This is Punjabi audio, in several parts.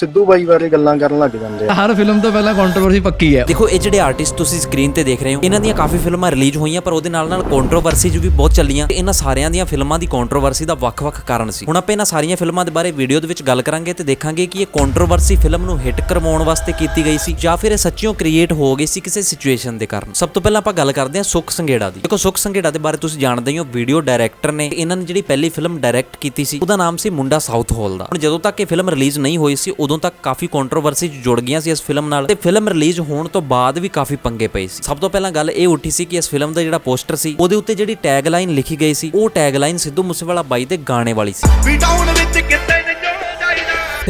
ਸਿੱਧੂ ਬਾਈ ਬਾਰੇ ਗੱਲਾਂ ਕਰਨ ਲੱਗ ਜਾਂਦੇ ਆ। ਹਰ ਫਿਲਮ ਤੋਂ ਪਹਿਲਾਂ ਕੰਟਰੋਵਰਸੀ ਪੱਕੀ ਹੈ। ਦੇਖੋ ਇਹ ਜਿਹੜੇ ਆਰਟਿਸਟ ਤੁਸੀਂ ਸਕਰੀਨ ਤੇ ਦੇਖ ਰਹੇ ਹੋ ਇਹਨਾਂ ਦੀਆਂ ਕਾਫੀ ਫਿਲਮਾਂ ਰਿਲੀਜ਼ ਹੋਈਆਂ ਪਰ ਉਹਦੇ ਨਾਲ ਨਾਲ ਕੰਟਰੋਵਰਸੀ ਵੀ ਬਹੁਤ ਚੱਲੀਆਂ ਤੇ ਇਹਨਾਂ ਸਾਰਿਆਂ ਦੀਆਂ ਫਿਲਮਾਂ ਦੀ ਕੰਟਰੋਵਰਸੀ ਦਾ ਵੱਖ-ਵੱਖ ਕਾਰਨ ਸੀ। ਹੁਣ ਆਪਾਂ ਇਹਨਾਂ ਸਾਰੀਆਂ ਫਿਲਮਾਂ ਦੇ ਬਾਰੇ ਵੀਡੀਓ ਦੇ ਵਿੱਚ ਗੱਲ ਕਰਾਂਗੇ ਤੇ ਦੇਖਾਂਗੇ ਕਿ ਇਹ ਕੰਟਰੋਵਰਸੀ ਫਿਲਮ ਨੂੰ ਹਿੱਟ ਕਰਵਾਉਣ ਵਾਸਤੇ ਕੀਤੀ ਗਈ ਸੀ ਜਾਂ ਫਿਰ ਇਹ ਸੱਚੀਓ ਕ੍ਰੀਏਟ ਹੋ ਗਈ ਸੀ ਕਿਸੇ ਸਿਚੁਏਸ਼ਨ ਦੇ ਕਾਰਨ। ਸਭ ਤੋਂ ਪਹਿਲਾਂ ਆਪਾਂ ਗੱਲ ਕਰਦੇ ਹਾਂ ਸੁਖ ਸੰਘੇੜਾ ਦੀ। ਦੇਖੋ ਸੁਖ ਸੰਘੇੜਾ ਦੇ ਬਾਰੇ ਤੁਸੀਂ ਜਾਣਦੇ ਹੀ ਹੋ ਵੀਡੀਓ ਡਾਇਰੈਕਟਰ ਨੇ ਇਹਨਾਂ ਨੇ ਜਿਹੜੀ ਪਹਿਲੀ ਫਿਲਮ ਡਾਇਰੈਕਟ ਕੀਤੀ ਸੀ ਉਹਦਾ ਨਾਮ ਸੀ ਮੁੰਡਾ ਸਾਊਥ ਹਾਲ ਦਾ। ਹੁਣ ਜਦੋਂ ਤੱਕ ਇਹ ਫਿਲਮ ਰਿਲੀਜ਼ ਨਹੀਂ ਹੋਈ ਸੀ ਉਦੋਂ ਤੱਕ ਕਾਫੀ ਕੰਟਰੋਵਰਸੀ ਜੁੜ ਗਈਆਂ ਸੀ ਇਸ ਫਿਲਮ ਨਾਲ ਤੇ ਫਿਲਮ ਰਿਲੀਜ਼ ਹੋਣ ਤੋਂ ਬਾਅਦ ਵੀ ਕਾਫੀ ਪੰਗੇ ਪਏ ਸੀ। ਸਭ ਤੋਂ ਪਹਿਲਾਂ ਗੱਲ ਇਹ ਉੱਠੀ ਸੀ ਕਿ ਇਸ ਫਿਲਮ ਦਾ ਜਿਹੜਾ ਪੋਸਟਰ ਸੀ, ਉਹਦੇ ਉੱਤੇ ਜਿਹੜੀ ਟੈਗ ਲਾਈਨ ਲਿਖੀ ਗਈ ਸੀ, ਉਹ ਟੈਗ ਲਾਈਨ ਸਿੱਧੂ ਮੂਸੇਵਾਲਾ ਬਾਈ ਦੇ ਗਾਣੇ ਵਾਲੀ ਸੀ। ਵੀ ਟਾਊਨ ਵਿੱਚ ਕਿਤੇ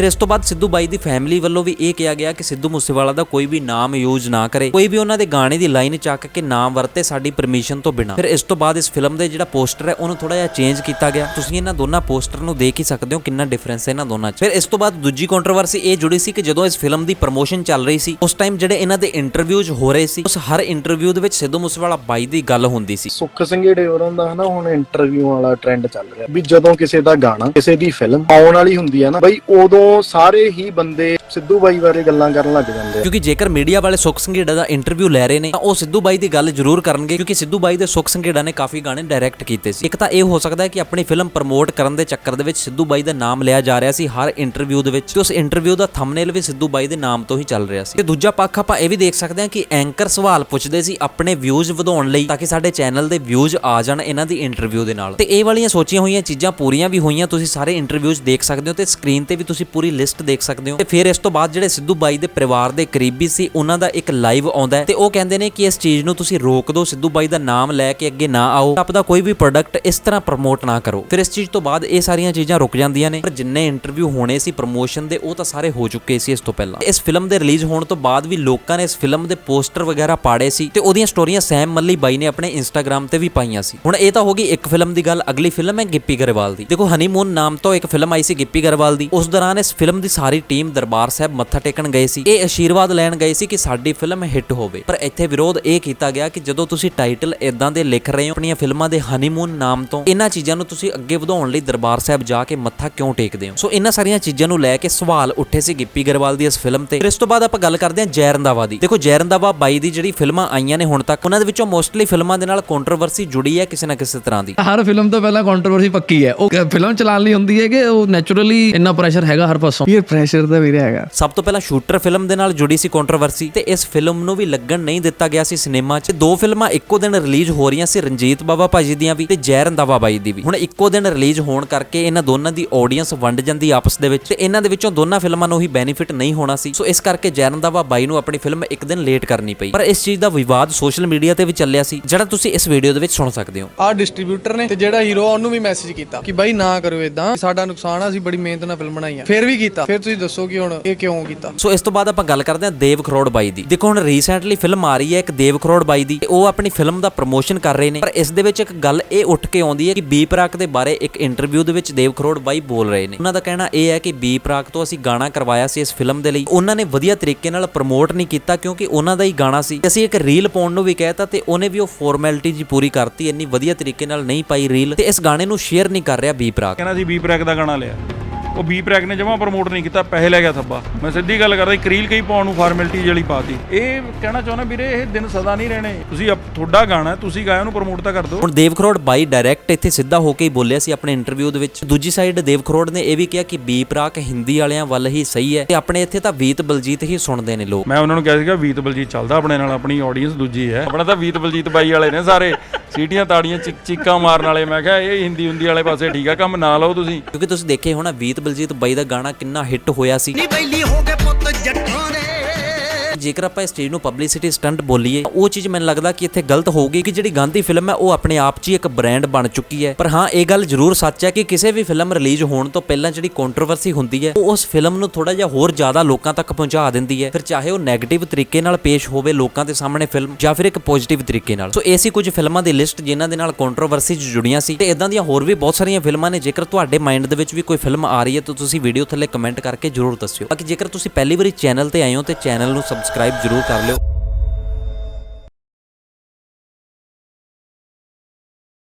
ਫਿਰ ਇਸ ਤੋਂ ਬਾਅਦ ਸਿੱਧੂ ਬਾਈ ਦੀ ਫੈਮਿਲੀ ਵੱਲੋਂ ਵੀ ਇਹ ਕਿਹਾ ਗਿਆ ਕਿ ਸਿੱਧੂ ਮੂਸੇਵਾਲਾ ਦਾ ਕੋਈ ਵੀ ਨਾਮ ਯੂਜ਼ ਨਾ ਕਰੇ, ਕੋਈ ਵੀ ਉਹਨਾਂ ਦੇ ਗਾਣੇ ਦੀ ਲਾਈਨ ਚੱਕ ਕੇ ਨਾਮ ਵਰਤੇ ਸਾਡੀ ਪਰਮਿਸ਼ਨ ਤੋਂ ਬਿਨਾ। ਫਿਰ ਇਸ ਤੋਂ ਬਾਅਦ ਇਸ ਫਿਲਮ ਦੇ ਜਿਹੜਾ ਪੋਸਟਰ ਹੈ, ਉਹਨੂੰ ਥੋੜਾ ਜਿਹਾ ਚੇਂਜ ਕੀਤਾ ਗਿਆ। ਤੁਸੀਂ ਇਹਨਾਂ ਦੋਨਾਂ ਪੋਸਟਰ ਨੂੰ ਦੇਖ ਹੀ ਸਕਦੇ ਹੋ ਕਿੰਨਾ ਡਿਫਰੈਂਸ ਹੈ ਇਹਨਾਂ ਦੋਨਾਂ 'ਚ। ਫਿਰ ਇਸ ਤੋਂ ਬਾਅਦ ਦੂਜੀ ਕੰਟਰੋਵਰਸੀ ਇਹ ਜੁੜੀ ਸੀ ਕਿ ਜਦੋਂ ਇਸ ਫਿਲਮ ਦੀ ਪ੍ਰੋਮੋਸ਼ਨ ਚੱਲ ਰਹੀ ਸੀ, ਉਸ ਟਾਈਮ ਜਿਹੜੇ ਇਹਨਾਂ ਦੇ ਇੰਟਰਵਿਊਜ਼ ਹੋ ਰਹੇ ਸੀ, ਉਸ ਹਰ ਇੰਟਰਵਿਊ ਦੇ ਵਿੱਚ ਸਿੱਧੂ ਮੂਸੇਵਾਲਾ ਬਾਈ ਦੀ ਗੱਲ ਹੁੰਦੀ ਸੀ। ਸੁੱਖ ਸੰਘੇੜੇ ਹੋਰਾਂ ਦਾ ਹਨਾ, ਹੁਣ ਇੰਟਰਵਿਊ ਵਾਲਾ ਟ੍ਰੈਂਡ ਚੱਲ ਰਿਹਾ ਵੀ ਜਦੋਂ ਕਿਸੇ ਦਾ ਗਾਣਾ, ਕਿਸੇ ਦੀ ਫਿਲਮ ਆਉਣ ਵਾਲੀ ਹੁੰਦੀ ਹੈ ਨਾ, ਬਈ ਉਦੋਂ ਸਾਰੇ ਹੀ ਬੰਦੇ ਸਿੱਧੂ ਬਾਈ ਬਾਰੇ ਗੱਲਾਂ ਕਰਨ ਲੱਗ ਜਾਂਦੇ ਆ। ਕਿਉਂਕਿ ਜੇਕਰ ਮੀਡੀਆ ਵਾਲੇ ਸੁਖ ਸੰਘੇੜਾ ਦਾ ਇੰਟਰਵਿਊ ਲੈ ਰਹੇ ਨੇ, ਤਾਂ ਉਹ ਸਿੱਧੂ ਬਾਈ ਦੀ ਗੱਲ ਜ਼ਰੂਰ ਕਰਨਗੇ, ਕਿਉਂਕਿ ਸਿੱਧੂ ਬਾਈ ਦੇ ਸੁਖ ਸੰਘੇੜਾ ਨੇ ਕਾਫੀ ਗਾਣੇ ਡਾਇਰੈਕਟ ਕੀਤੇ ਸੀ। ਇੱਕ ਤਾਂ ਇਹ ਹੋ ਸਕਦਾ ਹੈ ਕਿ ਆਪਣੀ ਫਿਲਮ ਪ੍ਰਮੋਟ ਕਰਨ ਦੇ ਚੱਕਰ ਦੇ ਵਿੱਚ ਸਿੱਧੂ ਬਾਈ ਦਾ ਨਾਮ ਲਿਆ ਜਾ ਰਿਹਾ ਸੀ ਹਰ ਇੰਟਰਵਿਊ ਦੇ ਵਿੱਚ, ਤੇ ਉਸ ਇੰਟਰਵਿਊ ਦਾ ਥੰਬਨੇਲ ਵੀ ਸਿੱਧੂ ਬਾਈ ਦੇ ਨਾਮ ਤੋਂ ਹੀ ਚੱਲ ਰਿਹਾ ਸੀ। ਤੇ ਦੂਜਾ ਪੱਖ ਆਪਾਂ ਇਹ ਵੀ ਦੇਖ ਸਕਦੇ ਹਾਂ ਕਿ ਐਂਕਰ ਸਵਾਲ ਪੁੱਛਦੇ ਸੀ ਆਪਣੇ ਵਿਊਜ਼ ਵਧਾਉਣ ਲਈ, ਤਾਂ ਕਿ ਸਾਡੇ ਚੈਨਲ ਦੇ ਵਿਊਜ਼ ਆ ਜਾਣ ਇਹਨਾਂ ਦੀ ਇੰਟਰਵਿਊ ਦੇ ਨਾਲ। ਤੇ ਇਹ ਵਾਲੀਆਂ ਸੋਚੀਆਂ ਹੋਈਆਂ ਚੀਜ਼ਾਂ ਪੂਰੀਆਂ ਵੀ ਹੋਈਆਂ, ਤੁਸੀਂ ਸਾਰੇ ਇੰਟਰਵਿਊਜ਼ ਦੇਖ ਸਕਦੇ ਹੋ ਤੇ ਸਕਰੀਨ ਤੇ ਵੀ ਤੁਸੀਂ ਪੂਰੀ ਲਿਸਟ ਦੇਖ ਸਕਦੇ ਹੋ। ਤੇ ਫਿਰ ਇਸ ਤੋਂ ਬਾਅਦ ਜਿਹੜੇ ਸਿੱਧੂ ਬਾਈ ਦੇ ਪਰਿਵਾਰ ਦੇ ਕਰੀਬੀ ਸੀ, ਉਹਨਾਂ ਦਾ ਇੱਕ ਲਾਈਵ ਆਉਂਦਾ ਤੇ ਉਹ ਕਹਿੰਦੇ ਨੇ ਕਿ ਇਸ ਚੀਜ਼ ਨੂੰ ਤੁਸੀਂ ਰੋਕ ਦਿਓ, ਸਿੱਧੂ ਬਾਈ ਦਾ ਨਾਮ ਲੈ ਕੇ ਅੱਗੇ ਨਾ ਆਓ। ਆਪਦਾ ਕੋਈ ਵੀ ਪ੍ਰੋਡਕਟ ਇਸ ਤਰ੍ਹਾਂ ਪ੍ਰਮੋਟ ਨਾ ਕਰੋ। ਫਿਰ ਇਸ ਚੀਜ਼ ਤੋਂ ਬਾਅਦ ਇਹ ਸਾਰੀਆਂ ਚੀਜ਼ਾਂ ਰੁਕ ਜਾਂਦੀਆਂ ਨੇ। ਪਰ ਜਿੰਨੇ ਇੰਟਰਵਿਊ ਹੋਣੇ ਸੀ ਪ੍ਰਮੋਸ਼ਨ ਦੇ, ਉਹ ਤਾਂ ਸਾਰੇ ਹੋ ਚੁੱਕੇ ਸੀ ਇਸ ਤੋਂ ਪਹਿਲਾਂ। ਇਸ ਫਿਲਮ ਦੇ ਰਿਲੀਜ਼ ਹੋਣ ਤੋਂ ਬਾਅਦ ਵੀ ਲੋਕਾਂ ਨੇ ਇਸ ਫਿਲਮ ਦੇ ਪੋਸਟਰ ਵਗੈਰਾ ਪਾੜੇ ਸੀ ਤੇ ਉਹਦੀਆਂ ਸਟੋਰੀਆਂ ਸੈਮ ਮੱਲੀ ਬਾਈ ਨੇ ਆਪਣੇ ਇੰਸਟਾਗ੍ਰam ਤੇ ਵੀ ਪਾਈਆਂ ਸੀ। ਹੁਣ ਇਹ ਤਾਂ ਹੋ ਗਈ ਇੱਕ ਫਿਲਮ ਦੀ ਗੱਲ, ਅਗਲੀ ਫਿਲਮ ਹੈ ਗਿੱਪੀ ਗਰੇਵਾਲ ਦੀ। ਦੇਖੋ ਹਨੀਮੂਨ ਨਾਮ ਤੋਂ ਇੱਕ ਫਿਲਮ ਆਈ ਸੀ ਗਿੱਪੀ ਗਰੇਵਾਲ ਦੀ। ਉਸ ਦੌਰਾਨ ਇਸ ਫਿਲਮ ਦੀ ਸਾਰੀ ਟੀਮ ਦਰਬਾਰ ਸਾਹਿਬ ਮੱਥਾ ਟੇਕਣ ਗਏ ਸੀ। ਇਹ ਆਸ਼ੀਰਵਾਦ ਲੈਣ ਗਏ ਸੀ ਕਿ ਸਾਡੀ ਫਿਲਮ ਹਿੱਟ ਹੋਵੇ। ਪਰ ਇੱਥੇ ਵਿਰੋਧ ਇਹ ਕੀਤਾ ਗਿਆ ਕਿ ਜਦੋਂ ਤੁਸੀਂ ਟਾਈਟਲ ਇਦਾਂ ਦੇ ਲਿਖ ਰਹੇ ਹੋ, ਆਪਣੀਆਂ ਫਿਲਮਾਂ ਦੇ ਹਨੀਮੂਨ ਨਾਮ ਤੋਂ, ਇਹਨਾਂ ਚੀਜ਼ਾਂ ਨੂੰ ਤੁਸੀਂ ਅੱਗੇ ਵਧਾਉਣ ਲਈ ਦਰਬਾਰ ਸਾਹਿਬ ਜਾ ਕੇ ਮੱਥਾ ਕਿਉਂ ਟੇਕਦੇ ਹੋ? ਸੋ ਇਹਨਾਂ ਸਾਰੀਆਂ ਚੀਜ਼ਾਂ ਨੂੰ ਲੈ ਕੇ ਸਵਾਲ ਉੱਠੇ ਸੀ ਗਿੱਪੀ ਗਰੇਵਾਲ ਦੀ ਇਸ ਫਿਲਮ ਤੇ। ਫਿਰ ਇਸ ਤੋਂ ਬਾਅਦ ਆਪਾਂ ਗੱਲ ਕਰਦੇ ਹਾਂ ਜੈ ਰੰਧਾਵਾ ਦੀ। ਦੇਖੋ ਜੈ ਰੰਧਾਵਾ ਬਾਈ ਦੀ ਜਿਹੜੀ ਫਿਲਮਾਂ ਆਈਆਂ ਨੇ ਹੁਣ ਤੱਕ, ਉਹਨਾਂ ਦੇ ਵਿੱਚੋਂ ਮੋਸਟਲੀ ਫਿਲਮਾਂ ਦੇ ਨਾਲ ਕੰਟਰੋਵਰਸੀ ਜੁੜੀ ਹੈ ਕਿਸੇ ਨਾ ਕਿਸੇ ਤਰ੍ਹਾਂ ਦੀ। ਹਰ ਫਿਲਮ ਤੋਂ ਪਹਿਲਾਂ ਕੰਟਰੋਵਰਸੀ ਪੱਕੀ ਹੈ। ਉਹ ਫਿਲਮ ਚਲਾਉਣ ਲਈ ਹੁੰਦੀ ਹੈ ਕਿ ਉਹ ਨੈਚੁਰਲੀ ਇੰਨਾ ਪ੍ਰੈਸ਼ਰ ਹੈਗਾ ਹਰ ਪਾਸੋਂ। ਇਹ ਪ੍ਰੈਸ਼ਰ ਤਾਂ ਵੀਰੇ ਹੈਗਾ। ਸਭ ਤੋਂ ਪਹਿਲਾਂ ਸ਼ੂਟਰ ਫਿਲਮ ਦੇ ਨਾਲ ਜੁੜੀ ਸੀ ਕੰਟਰੋਵਰਸੀ ਤੇ ਇਸ ਫਿਲਮ ਨੂੰ ਵੀ ਲੱਗਣ ਨਹੀਂ ਦਿੱਤਾ ਗਿਆ ਸੀ ਸਿਨੇਮਾ 'ਚ। ਦੋ ਫਿਲਮਾਂ ਇੱਕੋ ਦਿਨ ਰਿਲੀਜ਼ ਹੋ ਰਹੀਆਂ ਸੀ ਰਣਜੀਤ ਬਾਵਾ ਭਾਜੀ ਦੀਆਂ ਵੀ ਤੇ ਜੈ ਰੰਧਾਵਾ ਬਾਈ ਦੀ ਵੀ। ਹੁਣ ਇੱਕੋ ਦਿਨ ਰਿਲੀਜ਼ ਹੋਣ ਕਰਕੇ ਇਹਨਾਂ ਦੋਨਾਂ ਦੀ ਆਡੀਅנס ਵੰਡ ਜਾਂਦੀ ਆਪਸ ਦੇ ਵਿੱਚ ਤੇ ਇਹਨਾਂ ਦੇ ਵਿੱਚੋਂ ਦੋਨਾਂ ਫਿਲਮਾਂ ਨੂੰ ਹੀ ਬੈਨੀਫਿਟ ਨਹੀਂ ਹੋਣਾ ਸੀ। ਸੋ ਇਸ ਕਰਕੇ ਜੈ ਰੰਧਾਵਾ ਬਾਈ ਨੂੰ ਆਪਣੀ ਫਿਲਮ ਇੱਕ ਦਿਨ ਲੇਟ ਕਰਨੀ ਪਈ। ਪਰ ਇਸ ਚੀਜ਼ ਦਾ ਵਿਵਾਦ ਸੋਸ਼ਲ ਮੀਡੀਆ ਤੇ ਵੀ ਚੱਲਿਆ ਸੀ ਜਿਹੜਾ ਤੁਸੀਂ ਇਸ ਵੀਡੀਓ ਦੇ ਵਿੱਚ ਸੁਣ ਸਕਦੇ ਹੋ। ਆਹ ਡਿਸਟ੍ਰੀਬਿਊਟਰ ਨੇ ਤੇ ਜਿਹੜਾ ਹੀਰੋ ਆ ਉਹਨੂੰ ਵੀ ਮੈਸੇਜ ਕੀਤਾ ਕਿ ਬਾਈ ਨਾ ਕਰੋ ਇਦਾਂ ਸਾਡਾ ਨੁਕਸਾਨ ਆ ਅਸੀਂ ਬੜੀ ਮਿਹਨਤ ਨਾਲ ਫਿਲਮ ਬਣਾਈ ਆ। ਫਿਰ ਵੀ ਕੀਤਾ। ਫਿਰ ਤੁਸੀਂ ਦੱਸੋ ਕਿ ਹੁਣ ਇਹ ਕਿਉਂ ਕੀਤਾ? ਸੋ ਇਸ ਤੋਂ ਬਾਅਦ ਆਪਾਂ ਗੱਲ ਕਰਦੇ ਹਾਂ ਦੇਵ ਖਰੋੜ ਬਾਈ ਦੀ। ਦੇਖੋ ਹੁਣ ਰੀਸੈਂਟਲੀ ਫਿਲਮ ਆ ਰਹੀ ਹੈ ਇੱਕ ਦੇਵ ਖਰੋੜ ਬਾਈ ਦੀ। ਉਹ ਆਪਣੀ ਫਿਲਮ ਦਾ ਪ੍ਰੋਮੋਸ਼ਨ ਕਰ ਰਹੇ ਨੇ। ਪਰ ਇਸ ਦੇ ਵਿੱਚ ਇੱਕ ਗੱਲ ਇਹ ਉੱਠ ਕੇ ਆਉਂਦੀ ਹੈ ਕਿ ਬੀ ਪ੍ਰਾਕ ਦੇ ਬਾਰੇ ਇੱਕ ਇੰਟਰਵਿਊ ਦੇ ਵਿੱਚ ਦੇਵ ਖਰੋੜ ਬਾਈ ਬੋਲ ਰਹੇ ਨੇ। ਉਹਨਾਂ ਦਾ ਕਹਿਣਾ ਇਹ ਹੈ ਕਿ ਬੀ ਪ੍ਰਾਕ ਤੋਂ ਅਸੀਂ ਗਾਣਾ ਕਰਵਾਇਆ ਸੀ ਇਸ ਫਿਲਮ ਦੇ ਲਈ। ਉਹਨਾਂ ਨੇ ਵਧੀਆ ਤਰੀਕੇ ਨਾਲ ਪ੍ਰਮੋਟ ਨਹੀਂ ਕੀਤਾ ਕਿਉਂਕਿ ਉਹਨਾਂ ਦਾ ਹੀ ਗਾਣਾ ਸੀ। ਅਸੀਂ ਇੱਕ ਰੀਲ ਪਾਉਣ ਨੂੰ ਵੀ ਕਹਿਤਾ ਤੇ ਉਹਨੇ ਵੀ ਉਹ ਫਾਰਮੈਲਿਟੀ ਜੀ ਪੂਰੀ ਕਰਤੀ। ਇੰਨੀ ਵਧੀਆ ਤਰੀਕੇ ਨਾਲ ਨਹੀਂ ਪਾਈ ਰੀਲ ਤੇ ਇਸ ਗਾਣੇ ਨੂੰ ਸ਼ੇਅਰ ਨਹੀਂ ਕਰ ਰਿਹਾ ਬੀ ਪ੍ਰਾਕ। ਕਹਿੰਦਾ ਸੀ ਬੀ ਪ੍ਰੈਕ ਦਾ ਗਾਣਾ ਲਿਆ। ਉਹ ਬੀ ਪ੍ਰੈਕ ਨੇ ਜਮਾ ਪ੍ਰਮੋਟ ਨਹੀਂ ਕੀਤਾ ਪੈਸੇ ਲੈ ਗਿਆ ਥੱਬਾ। ਮੈਂ ਸਿੱਧੀ ਗੱਲ ਕਰਦਾ ਕਰੀਲ ਕਈ ਪਾਉਣ ਨੂੰ ਫਾਰਮੈਲਿਟੀ ਜਿਹੜੀ ਪਾਤੀ। ਇਹ ਕਹਿਣਾ ਚਾਹੁੰਦਾ ਵੀਰੇ ਇਹ ਦਿਨ ਸਦਾ ਨਹੀਂ ਰਹਿਣੇ। ਤੁਸੀਂ ਤੁਹਾਡਾ ਗਾਣਾ ਤੁਸੀਂ ਗਾਇਆ ਉਹਨੂੰ ਪ੍ਰਮੋਟ ਤਾਂ ਕਰ ਦਿਓ। ਹੁਣ ਦੇਵ ਖਰੋੜ ਬਾਈ ਡਾਇਰੈਕਟ ਇੱਥੇ ਸਿੱਧਾ ਹੋ ਕੇ ਹੀ ਬੋਲਿਆ ਸੀ ਆਪਣੇ ਇੰਟਰਵਿਊ ਦੇ ਵਿੱਚ। ਦੂਜੀ ਸਾਈਡ ਦੇਵ ਖਰੋੜ ਨੇ ਇਹ ਵੀ ਕਿਹਾ ਕਿ ਬੀ ਪ੍ਰਾਕ ਹਿੰਦੀ ਵਾਲਿਆਂ ਵੱਲ ਹੀ ਸਹੀ ਹੈ ਤੇ ਆਪਣੇ ਇੱਥੇ ਤਾਂ ਵੀਤ ਬਲਜੀਤ ਹੀ ਸੁਣਦੇ ਨੇ ਲੋਕ। ਮੈਂ ਉਹਨਾਂ ਨੂੰ ਕਿਹਾ ਸੀਗਾ ਵੀਤ ਬਲਜੀਤ ਚੱਲਦਾ ਆਪਣੇ ਨਾਲ ਆਪਣੀ ਆਡੀਅנס ਦੂਜੀ ਹੈ। ਆਪਣਾ ਤਾਂ ਵੀਤ ਬਲਜੀਤ ਬਾਈ ਵਾਲੇ ਨੇ ਸਾਰੇ। ਸੀਟੀਆਂ ਤਾੜੀਆਂ ਚਿਕ ਚੀਕਾਂ ਮਾਰਨ ਵਾਲੇ ਮੈਂ ਕਿਹਾ ਇਹ ਹਿੰਦੀ ਹੁੰਦੀ ਵਾਲੇ ਪਾਸੇ ਠੀਕ ਆ ਕੰਮ ਨਾ ਲਓ ਤੁਸੀਂ। ਕਿਉਂਕਿ ਤੁਸੀਂ ਦੇਖੇ ਹੋਣਾ ਵੀਤ ਬਲਜੀਤ ਬਾਈ ਦਾ ਗਾਣਾ ਕਿੰਨਾ ਹਿੱਟ ਹੋਇਆ ਸੀ। ਨੀ ਬੈਲੀ ਹੋ ਗਏ ਪੁੱਤ ਜੱਟਾਂ ਦੇ। ਜੇਕਰ ਆਪਾਂ ਇਸ ਚੀਜ਼ ਨੂੰ ਪਬਲਿਸਿਟੀ ਸਟੰਟ ਬੋਲੀਏ, ਉਹ ਚੀਜ਼ ਮੈਨੂੰ ਲੱਗਦਾ ਕਿ ਇੱਥੇ ਗਲਤ ਹੋਊਗੀ ਕਿ ਜਿਹੜੀ ਗਾਂਧੀ ਫਿਲਮ ਹੈ, ਉਹ ਆਪਣੇ ਆਪ 'ਚ ਹੀ ਇੱਕ ਬ੍ਰਾਂਡ ਬਣ ਚੁੱਕੀ ਹੈ। ਪਰ ਹਾਂ, ਇਹ ਗੱਲ ਜ਼ਰੂਰ ਸੱਚ ਹੈ ਕਿ ਕਿਸੇ ਵੀ ਫਿਲਮ ਰਿਲੀਜ਼ ਹੋਣ ਤੋਂ ਪਹਿਲਾਂ ਜਿਹੜੀ ਕੰਟਰੋਵਰਸੀ ਹੁੰਦੀ ਹੈ, ਉਹ ਉਸ ਫਿਲਮ ਨੂੰ ਥੋੜਾ ਜਿਹਾ ਹੋਰ ਜ਼ਿਆਦਾ ਲੋਕਾਂ ਤੱਕ ਪਹੁੰਚਾ ਦਿੰਦੀ ਹੈ। ਫਿਰ ਚਾਹੇ ਉਹ 네ਗੇਟਿਵ ਤਰੀਕੇ ਨਾਲ ਪੇਸ਼ ਹੋਵੇ ਲੋਕਾਂ ਦੇ ਸਾਹਮਣੇ ਫਿਲਮ ਜਾਂ ਫਿਰ ਇੱਕ ਪੋਜ਼ਿਟਿਵ ਤਰੀਕੇ ਨਾਲ। ਸੋ ਇਹ ਕੁਝ ਫਿਲਮਾਂ ਦੀ ਲਿਸਟ ਜਿਨ੍ਹਾਂ ਦੇ ਨਾਲ ਕੰਟਰੋਵਰਸੀ ਜੁੜੀਆਂ ਸੀ, ਤੇ ਇਦਾਂ ਦੀਆਂ ਹੋਰ ਵੀ ਬਹੁਤ ਸਾਰੀਆਂ ਫਿਲਮਾਂ ਨੇ, ਜੇਕਰ ਤੁਹਾਡੇ ਮਾਈਂਡ ਦੇ ਵਿੱਚ ਵੀ ਕੋਈ ਫਿਲਮ ਆ ਰਹੀ ਹੈ, ਤਾਂ ਤੁਸੀਂ ਵੀਡੀਓ ਥੱਲੇ ਕਮੈਂਟ ਕਰਕੇ ਜਰੂਰ ਦੱਸਿਓ। ਬਾਕੀ ਜੇਕਰ ਤੁਸੀਂ ਪਹਿਲੀ ਵਾਰੀ ਚੈਨਲ ਤੇ ਆਏ ਹੋ, ਤੇ ਚੈਨਲ ਨੂੰ ਸਬਸਕ੍ਰਾਈਬ ਜਰੂਰ ਕਰ ਲਿਓ।